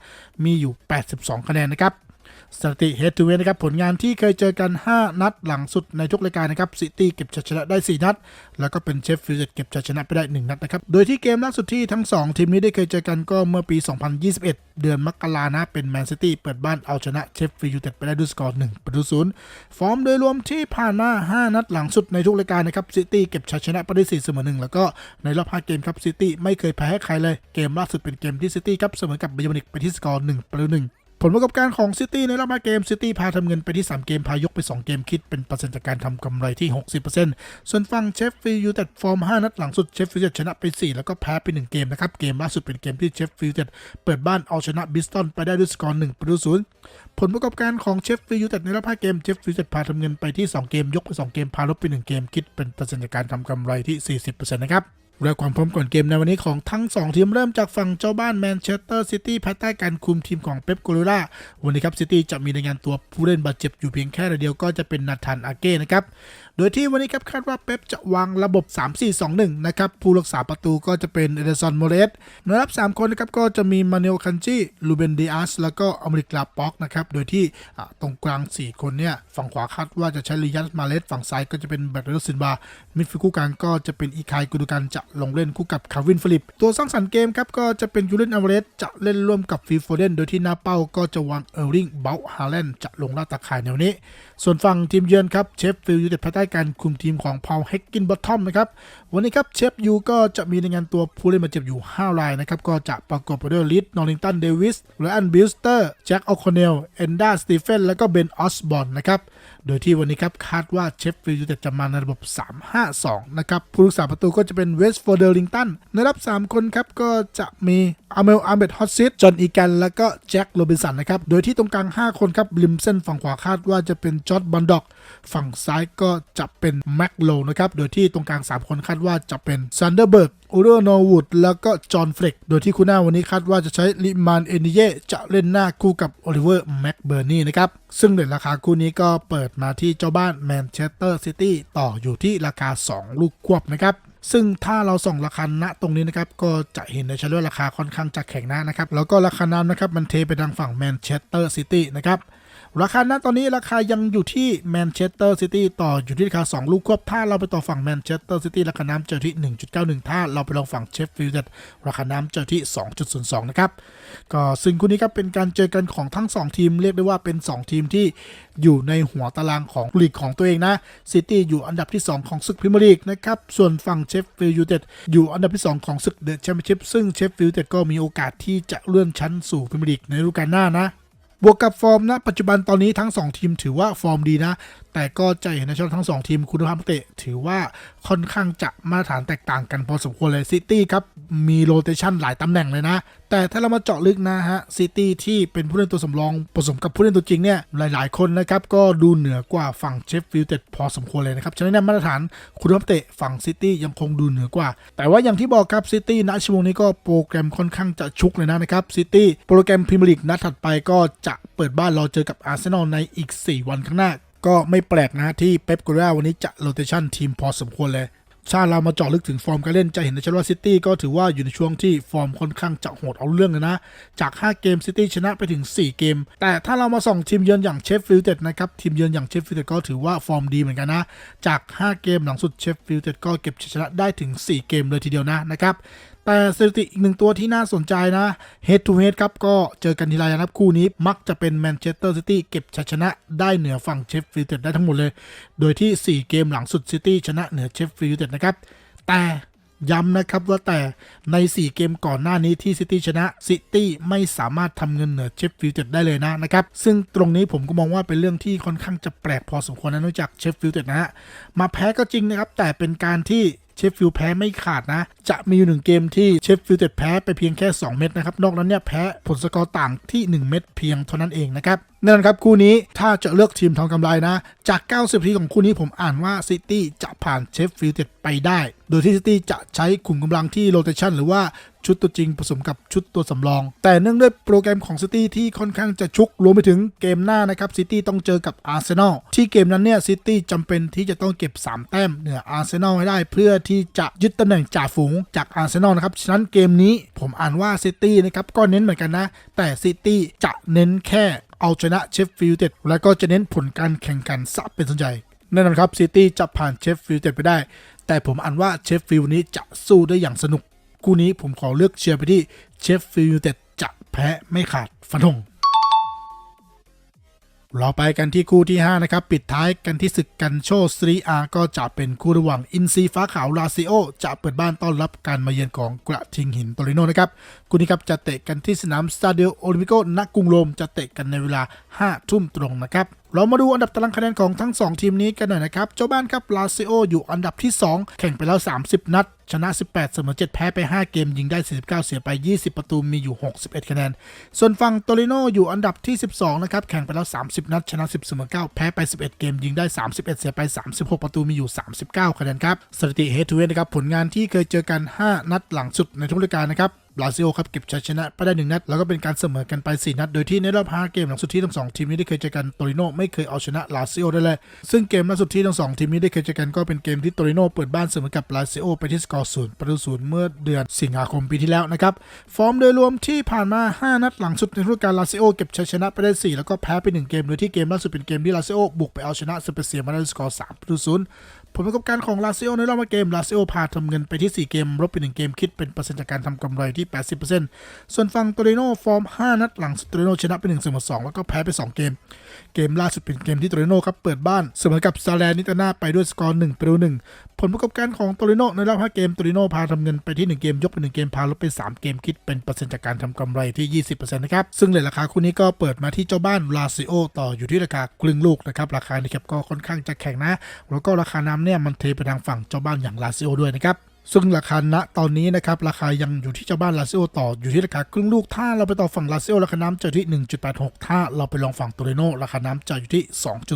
มีอยู่ 82 คะแนนนะครับ สถิติ head to head นะครับผลงานที่เคยเจอกัน 5 นัดหลังสุดในทุกรายการนะครับซิตี้เก็บชัยชนะได้ 4 นัด แล้วก็เป็นเชฟฟิลด์เก็บชัยชนะไปได้ 1 นัดนะครับ โดยที่เกมล่าสุดที่ทั้ง 2 ทีมนี้ได้เคยเจอกันก็เมื่อปี 2021 เดือนมกรานะ เป็นแมนซิตี้เปิดบ้านเอาชนะเชฟฟิลด์ไปได้ด้วยสกอร์1ประตูศูนย์ฟอร์มโดยรวมที่ผ่านมา 5 นัดหลังสุดในทุกรายการนะครับซิตี้เก็บชัยชนะไปได้4เสมอ1แล้วก็ในรอบ5เกมครับซิตี้ไม่เคยแพ้ให้ใครเลยเกมล่าสุดเป็นเกมที่ซิตี้ครับเสมอกับเบย์มนิกไปที่สกอร์1ประตู1 ผลประกอบการของซิตี้ในรอบ5เกมซิตี้พาทำเงินไปที่ 3 เกม พายกไป 2 เกมคิดเป็นเปอร์เซ็นต์จากการทำกำไรที่ 60%ส่วนฝั่งเชฟฟิลด์ยูไนเต็ดฟอร์ม 5 นัดหลังสุดเชฟฟิลด์ชนะไป 4 แล้วก็แพ้ไป 1 เกมนะครับ เกมล่าสุดเป็นเกมที่เชฟฟิลด์เปิดบ้านเอาชนะบิสตันไปได้ด้วยสกอร์1ประตูศูนย์ผลประกอบการของเชฟฟิลด์ยูไนเต็ดในรอบ5เกมเชฟฟิลด์พาทำเงินไปที่ 2 เกมยกไป 2 เกมพาลบไป 1 เกมคิดเป็นเปอร์เซ็นต์จากการทำกำไรที่ 40%นะครับ และความพร้อมก่อนเกมในวันนี้ของทั้ง 2 ทีมเริ่มจากฝั่งเจ้าบ้านแมนเชสเตอร์ซิตี้ภายใต้การคุมทีมของเป๊ปโกลูล่าวันนี้ครับซิตี้จะมีในงานตัวผู้เล่นบาดเจ็บอยู่เพียงแค่รายเดียวก็จะเป็นนาธานอาเก้นะครับโดยที่วันนี้ครับคาดว่าเป๊ปจะวางระบบ 3-4-2-1 นะครับ ผู้รักษาประตูก็จะเป็นเอเดซอนโมเรสนะครับ3คนนะครับก็จะมีมาเนลคันจีลูเบนดิอาสแล้วก็อเมริกลาป็อกนะครับโดยที่ตรงกลาง 4 คนเนี่ยฝั่งขวาคาดว่าจะใช้ลิยัสมาเลสฝั่งซ้ายก็จะเป็นแบตเตอร์ซินบามิดฟิลด์คู่กลางก็จะเป็นอีคายกุดูกันจะลงเล่นคู่กับคาวินฟิลิป ตัวสร้างสรรค์เกมครับก็จะเป็นยูเลนอเวเรสจะเล่นร่วมกับฟีโฟเดนโดยที่หน้าเป้าก็จะวางเออร์ลิงเบลฮาแลนด์จะลงล่าตาข่ายแนวนี้ ส่วนฝั่งทีมเยือนครับเชฟฟิลด์ยูไนเต็ดภายใต้การคุมทีมของพาวเฮกกินบอททอมนะครับ วันนี้ครับเชฟยูก็จะมีในงานตัวผู้เล่นมาเจ็บอยู่ 5 รายนะครับ ก็จะประกอบไปด้วยลิสนอริงตันเดวิสและอันบิลสเตอร์แจ็คออคอนเนลเอนด้าสตีเฟนแล้วก็เบนออสบอนนะครับ โดยที่วันนี้ครับคาดว่าเชฟฟิลด์ยูไนเต็ดจะมาในระบบ 3-5-2 นะครับ ผู้รักษาประตูก็จะเป็นเวสต์ฟอร์เดอร์ลิงตันในรับ 3 คนครับ ก็จะมีอาเมลอาร์เบดฮอตซิตจอห์นอีแกน แล้วก็แจ็คโรบินสันนะครับ โดยที่ตรงกลาง 5 คนครับริมเส้นฝั่งขวาคาดว่าจะเป็นจอร์ดบันด็อกฝั่งซ้ายก็จะเป็นแม็กโลนะครับโดยที่ตรงกลาง 3 คนคาดว่าจะเป็นซันเดอร์เบิร์ก เรโนวูดแล้วก็จอห์นเฟล็กโดยที่คู่หน้าวันนี้คาดว่าจะใช้ลิมานเอนิเยจะเล่นหน้าคู่กับโอลิเวอร์แม็กเบอร์นีนะครับ ซึ่งเด่นราคาคู่นี้ก็เปิดมาที่เจ้าบ้านแมนเชสเตอร์ซิตี้ต่ออยู่ที่ราคา 2 ลูกควบนะครับซึ่งถ้าเราส่องราคาณตรงนี้นะครับ ก็จะเห็นในชั้นว่าราคาค่อนข้างจะแข็งหน้านะครับ แล้วก็ราคาน้ำนะครับ มันเทไปทางฝั่งแมนเชสเตอร์ซิตี้นะครับ ราคาณตอนนี้ราคายังอยู่ที่แมนเชสเตอร์ซิตี้ต่ออยู่ที่ราคา 2 ลูกควบถ้าเราไปต่อฝั่งแมนเชสเตอร์ซิตี้ราคาน้ำเจอที่ 1.91 ถ้าเราไปลองฝั่งเชฟฟิลด์ราคาน้ำเจอที่ 2.02 นะครับ ก็ซึ่งคู่นี้ครับเป็นการเจอกันของทั้ง 2 ทีมเรียกได้ว่าเป็น 2 ทีมที่อยู่ในหัวตารางของลีกของตัวเองนะซิตี้อยู่อันดับที่ 2 ของศึกพรีเมียร์ลีกนะครับส่วนฝั่งเชฟฟิลด์ยูไนเต็ดอยู่อันดับที่ 2 ของศึกเดอะแชมเปี้ยนชิพซึ่งเชฟฟิลด์ก็มีโอกาสที่จะเลื่อนชั้นสู่พรีเมียร์ลีกในฤดูกาลหน้านะ บวกกับฟอร์มนะปัจจุบันตอนนี้ทั้ง 2 ทีมถือว่าฟอร์มดีนะ แต่ก็จะเห็นในช่วงทั้ง 2 ทีมคุณภาพนักเตะ ถือว่าค่อนข้างจะมาตรฐานแตกต่างกันพอสมควรเลยซิตี้ครับมีโรเตชันหลายตำแหน่งเลยนะ แต่ถ้าเรามาเจาะลึกนะฮะซิตี้ที่เป็นผู้เล่นตัวสำรองผสมกับผู้เล่นตัวจริงเนี่ยหลาย ๆ คนนะครับก็ดูเหนือกว่าฝั่งเชฟฟิลด์เต็ดพอสมควรเลยนะครับฉะนั้นมาตรฐานคุณภาพนักเตะฝั่งซิตี้ยังคงดูเหนือกว่า แต่ว่าอย่างที่บอกครับซิตี้ณชั่วโมงนี้ก็โปรแกรมค่อนข้างจะชุกเลยนะนะครับซิตี้โปรแกรมพรีเมียร์ลีกนัดถัดไปก็จะเปิดบ้านรอเจอกับอาร์เซนอลในอีก 4 วันข้างหน้า ก็ไม่แปลกนะที่เป๊ปกูร่าวันนี้จะโรเตชันทีมพอสมควรเลยถ้าเรามาเจาะลึกถึงฟอร์มการเล่นจะเห็นได้ชัดว่าซิตี้ก็ถือว่าอยู่ในช่วงที่ฟอร์มค่อนข้างจะโหดเอาเรื่องเลยนะ จาก 5 เกมซิตี้ชนะไปถึง 4 เกม แต่ถ้าเรามาส่องทีมเยือนอย่างเชฟฟิลด์นเต็ดนะครับ ทีมเยือนอย่างเชฟฟิลด์เต็ดก็ถือว่าฟอร์มดีเหมือนกันนะ จาก 5 เกมหลังสุดเชฟฟิลด์เต็ดก็เก็บชนะได้ถึง 4 เกมเลยทีเดียวนะนะครับ แต่สถิติอีกหนึ่งตัวที่น่าสนใจนะ Head to Head ครับก็เจอกันทีไรนะครับคู่นี้มักจะเป็นแมนเชสเตอร์ซิตี้เก็บชัยชนะได้เหนือฝั่งเชฟฟิลด์ยูไนเต็ดได้ทั้งหมดเลย โดยที่ 4 เกมหลังสุดซิตี้ชนะเหนือเชฟฟิลด์ยูไนเต็ดนะครับ แต่ย้ำนะครับว่าแต่ใน 4 เกมก่อนหน้านี้ที่ซิตี้ชนะซิตี้ไม่สามารถทำเงินเหนือเชฟฟิลด์ยูไนเต็ดได้เลยนะนะครับ ซึ่งตรงนี้ผมก็มองว่าเป็นเรื่องที่ค่อนข้างจะแปลกพอสมควรนะเนื่องจากเชฟฟิลด์ยูไนเต็ดนะฮะมาแพ้ก็จริงนะครับแต่เป็นการที่ เชฟฟิลด์แพ้ไม่ขาดนะ จะมีอยู่หนึ่งเกมที่เชฟฟิลด์เต็ดแพ้ไปเพียงแค่ 2 เม็ดนะครับ นอกนั้นเนี่ยแพ้ผลสกอร์ต่างที่ 1 เม็ดเพียงเท่านั้นเองนะครับ นั่นครับคู่นี้ถ้าจะเลือกทีมทำกำไรนะ จาก 90ทีของคู่นี้ผมอ่านว่าซิตี้จะผ่านเชฟฟิลด์ไนเต็ดไปได้ โดยที่ซิตี้จะใช้ขุมกำลังที่โรเตชันหรือว่าชุดตัวจริงผสมกับชุดตัวสำรอง แต่เนื่องด้วยโปรแกรมของซิตี้ที่ค่อนข้างจะชุก รวมไปถึงเกมหน้านะครับซิตี้ต้องเจอกับอาร์เซนอลที่เกมนั้นเนี่ยซิตี้จำเป็นที่จะต้องเก็บ 3 แต้มเหนืออาร์เซนอลให้ได้ เพื่อที่จะยึดตำแหน่งจ่าฝูงจากอาร์เซนอลนะครับฉะนั้นเกมนี้ผมอ่านว่าซิตี้นะครับก็เน้นเหมือนกันนะ แต่ซิตี้จะเน้นแค่ เอาชนะเชฟฟิลด์เต็ดและก็จะเน้นผลการแข่งขันซะเป็นส่วนใหญ่แน่นอนครับซิตี้จะผ่านเชฟฟิลด์เต็ดไปได้ แต่ผมอ่านว่าเชฟฟิลด์นี้จะสู้ได้อย่างสนุก คู่นี้ผมขอเลือกเชียร์ไปที่เชฟฟิลด์เต็ดจะแพ้ไม่ขาดฟันธง เราไปกันที่คู่ที่ 5 นะครับ ปิดท้ายกันที่ศึกกันโชสรีอาก็จะเป็นคู่ระหว่างอินซีฟ้าขาวลาซิโอ จะเปิดบ้านต้อนรับการมาเยือนของกระทิงหินโตริโนนะครับ คู่นี้ครับจะเตะกันที่สนามสตาเดียโอลิมปิโกนักรุงโรมจะเตะกันในเวลา 5 ทุ่มตรงนะครับ เรามาดูอันดับตารางคะแนนของทั้ง 2 ทีมนี้กันหน่อยนะครับ เจ้าบ้านครับลาซิโออยู่อันดับที่ 2 แข่งไปแล้ว 30 นัด ชนะ 18 เสมอ 7 แพ้ไป 5 เกม ยิงได้ 49 เสียไป 20 ประตูมีอยู่ 61 คะแนน ส่วนฝั่งโตริโนอยู่อันดับที่ 12 นะครับ แข่งไปแล้ว 30 นัด ชนะ 10 เสมอ 9 แพ้ไป 11 เกม ยิงได้ 31 เสียไป 36 ประตูมีอยู่ 39 คะแนนครับ สถิติเฮทูเฮดนะครับ ผลงานที่เคยเจอกัน 5 นัดหลังสุดในทุกฤดูกาลนะครับ บราซิลครับเก็บชัยชนะไปได้หนึ่งนัด แล้วก็เป็นการเสมอกันไป 4 นัด โดยที่ในรอบ 5 เกมหลังสุดที่ทั้งสองทีมนี้ได้เคยเจอกันโตริโนไม่เคยเอาชนะลาซิโอได้เลย ซึ่งเกมล่าสุดที่ทั้งสองทีมนี้ได้เคยเจอกันก็เป็นเกมที่โตริโนเปิดบ้านเสมอกับลาซิโอไปที่สกอร์ศูนย์ประตูศูนย์เมื่อเดือนสิงหาคมปีที่แล้วนะครับฟอร์มโดยรวมที่ผ่านมา 5 นัดหลังสุดในฤดูกาลลาซิโอเก็บชัยชนะไปได้ 4 แล้วก็แพ้ไป1เกมโดยที่เกมล่าสุดเป็นเกมที่ลาซิโอบุกไปเอาชนะสเปเซียมาได้สกอร์3ประตูศูนย์ ผลประกอบการของลาซิโอในรอบเกมลาซิโอพาทำเงินไปที่ 4 เกมลบไป1เกมคิดเป็นเปอร์เซ็นต์จากการทำกำไรที่ 80%ส่วนฝั่งโตริโนฟอร์ม 5 นัดหลังโตริโนชนะไป1เสมอ2แล้วก็แพ้ไป 2 เกม เกมล่าสุดเป็นเกมที่โตริโนครับเปิดบ้านเสมอกับซาแลนิตานาไปด้วยสกอร์1ประตู1ผลประกอบการของโตริโนในรอบ5เกมโตริโนพาทำเงินไปที่ 1 เกมยกไป1เกมพาลบไป 3 เกมคิดเป็นเปอร์เซ็นต์จากการทำกำไรที่ 20%นะครับซึ่งเลยราคาคู่นี้ก็เปิดมาที่เจ้าบ้านลาซิโอต่ออยู่ที่ราคาครึ่งลูกนะครับราคานี้ครับก็ค่อนข้างจะแข็งนะแล้วก็ราคาน้ำเนี่ยมันเทไปทางฝั่งเจ้าบ้านอย่างลาซิโอด้วยนะครับ ซึ่งราคาณตอนนี้นะครับ ราคายังอยู่ที่เจ้าบ้านลาซิโอต่ออยู่ที่ราคาครึ่งลูก ถ้าเราไปต่อฝั่งลาซิโอราคาน้ำจะอยู่ที่ 1.86 ถ้าเราไปลองฝั่งโตเรโนราคาน้ำจะอยู่ที่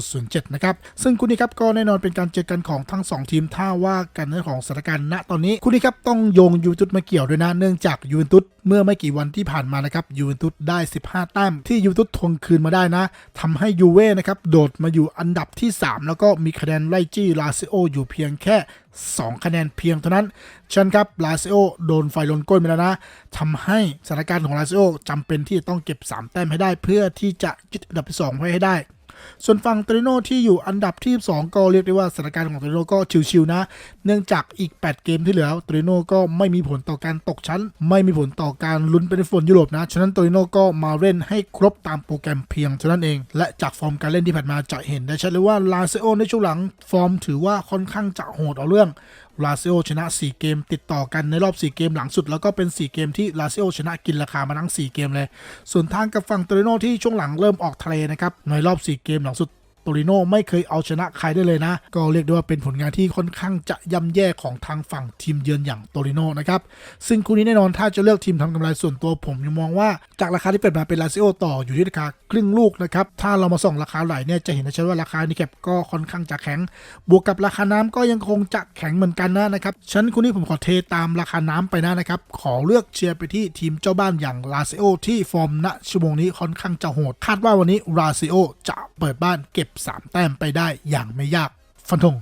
2.07 นะครับ ซึ่งคู่นี้ครับก็แน่นอนเป็นการเจอกันของทั้ง 2 ทีม ถ้าว่ากันเรื่องของสถานการณ์ณตอนนี้คู่นี้ครับต้องโยงยูเวนตุสมาเกี่ยวด้วยนะเนื่องจากยูเวนตุสเมื่อไม่กี่วันที่ผ่านมานะครับยูเวนตุสได้ 15 แต้มที่ยูเวนตุสทวงคืนมาได้นะทำให้ยูเว่นะครับโดดมาอยู่อันดับที่ 3 แล้วก็มีคะแนนไล่จี้ลาซิโออยู่เพียงแค่ 2 คะแนนเพียงเท่านั้นฉันครับลาซิโอโดนไฟลนก้นไปแล้วนะทำให้สถานการณ์ของลาซิโอจำเป็นที่จะต้องเก็บ 3 แต้มให้ได้ เพื่อที่จะยึดอันดับที่2ไว้ให้ได้ ส่วนฝั่งตริโนที่อยู่อันดับที่ 2 ก็เรียกได้ว่าสถานการณ์ของตริโนก็ชิวๆนะ เนื่องจากอีก 8 เกมที่เหลือตริโนก็ไม่มีผลต่อการตกชั้น ไม่มีผลต่อการลุ้นไปในฝนยุโรปนะ ฉะนั้นตริโนก็มาเล่นให้ครบตามโปรแกรมเพียงเท่านั้นเอง และจากฟอร์มการเล่นที่ผ่านมาจะเห็นได้ชัดเลยว่าลาเซโอในช่วงหลังฟอร์มถือว่าค่อนข้างจะโหดเอาเรื่อง ลาซิโอชนะ 4 เกม ติดต่อกันในรอบ 4 เกมหลังสุด แล้วก็เป็น 4 เกมที่ลาซิโอชนะกินราคามาทั้ง 4 เกมเลย ส่วนทางกับฝั่งโตริโนที่ช่วงหลังเริ่มออกทะเลนะครับในรอบ 4 เกมหลังสุด ตริโนไม่เคยเอาชนะใครได้เลยนะ ก็เรียกได้ว่าเป็นผลงานที่ค่อนข้างจะย่ำแย่ของทางฝั่งทีมเยือนอย่างโตริโนนะครับ ซึ่งคู่นี้แน่นอนถ้าจะเลือกทีมทำกำไรส่วนตัวผมยังมองว่าจากราคาที่เปิดมาเป็นลาซิโอต่ออยู่ที่ราคาครึ่งลูกนะครับ ถ้าเรามาส่องราคาไหลเนี่ยจะเห็นได้ชัดว่าราคานี้แคปก็ค่อนข้างจะแข็ง บวกกับราคาน้ำก็ยังคงจะแข็งเหมือนกันนะนะครับฉันคู่นี้ผมขอเทตามราคาน้ำไปนะนะครับ ขอเลือกเชียร์ไปที่ทีมเจ้าบ้านอย่างลาซิโอที่ฟอร์มณชั่วโมงนี้ค่อนข้างจะโหดคาดว่าวันนี้ลาซิโอจะเปิดบ้านเก็บ3 แต้มไปได้อย่างไม่ยากฟันธง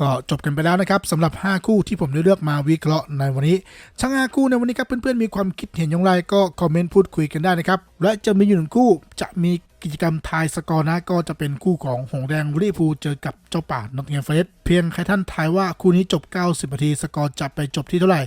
ก็จบกันไปแล้วนะครับสำหรับ 5 คู่ที่ผมได้เลือกมาวิเคราะห์ในวันนี้ทั้ง 5 คู่ในวันนี้ครับเพื่อนๆมีความคิดเห็นอย่างไรก็คอมเมนต์พูดคุยกันได้นะครับ และจะมีอยู่หนึ่งคู่จะมีกิจกรรมทายสกอร์นะก็จะเป็นคู่ของหงแดงลิพูเจอกับเจ้าป่านอตติงแฮมเฟสเพียงใครท่านทายว่าคู่นี้จบ 90นาทีสกอร์จะไปจบที่เท่าไหร่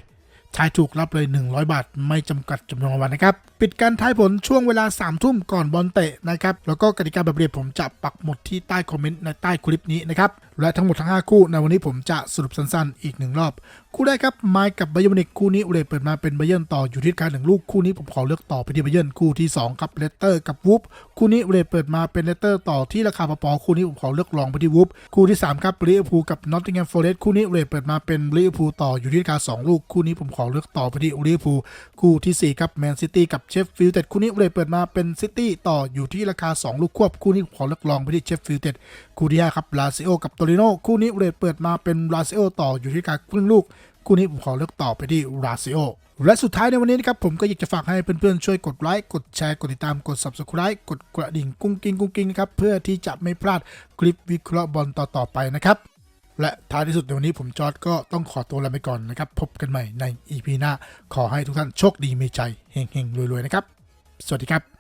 ทายถูกรับเลย 100 บาท ไม่จำกัดจำนวนรางวัลนะครับปิดการทายผลช่วงเวลา3ทุ่มก่อนบอลเตะนะครับ แล้วก็กติกาแบบเรียบผมจะปักหมุดที่ใต้คอมเมนต์ในใต้คลิปนี้นะครับ และทั้งหมดทั้ง 5 คู่ในวันนี้ผมจะสรุปสั้นๆ อีกหนึ่งรอบ คู่แรกครับไมค์กับไบเยอร์มิวนิกคู่นี้อุเรเปิดมาเป็นไบเยอร์ต่ออยู่ที่การหนึ่งลูกคู่นี้ผมขอเลือกต่อไปที่ไบเยอร์คู่ที่2ครับเลสเตอร์กับวูฟคู่นี้อุเรเปิดมาเป็นเลสเตอร์ต่อที่ราคาปอคู่นี้ผมขอเลือกลองไปที่วูฟคู่ที่3ครับลิเวอร์พูลกับนอตติงแฮมฟอร์เรสต์คู่นี้อุเรเปิดมาเป็นลิเวอร์พูลต่ออยู่ที่ราคาสองลูกคู่นี้ผมขอเลือกต่อไปที่ลิเวอร์พูลคู่ที่สี่ครับแมนซิตี้กับเชฟฟิลด์เต็ดคู่นี้อุเรเปิดมาเป็นซิตี้ต่ออยู่ที่ราคาสองลูกควบคู่นี้ผมขอเลือกลองไปที่เชฟฟิลด์เต็ดคู่ที่ห้าครับลาซิโอกับโตริโนคู่นี้อุเรเปิดมาเป็นลาซิโอต่ออยู่ที่ราคาครึ่งลูกคู่นี้ผมขอเลือกต่อไปที่ราซิโอและสุดท้ายในวันนี้นะครับผมก็อยากจะฝากให้เพื่อนๆช่วยกดไลค์กดแชร์กดติดตามกด subscribe กดกระดิ่งกุ้งกิ้งกุ้งกิ้งนะครับเพื่อที่จะไม่พลาดคลิปวิเคราะห์บอลต่อๆไปนะครับ และท้ายที่สุดในวันนี้ผมจอร์ดก็ต้องขอตัวลาไปก่อนนะครับ พบกันใหม่ใน EP หน้า ขอให้ทุกท่านโชคดีมีใจเฮงๆรวยๆนะครับ สวัสดีครับ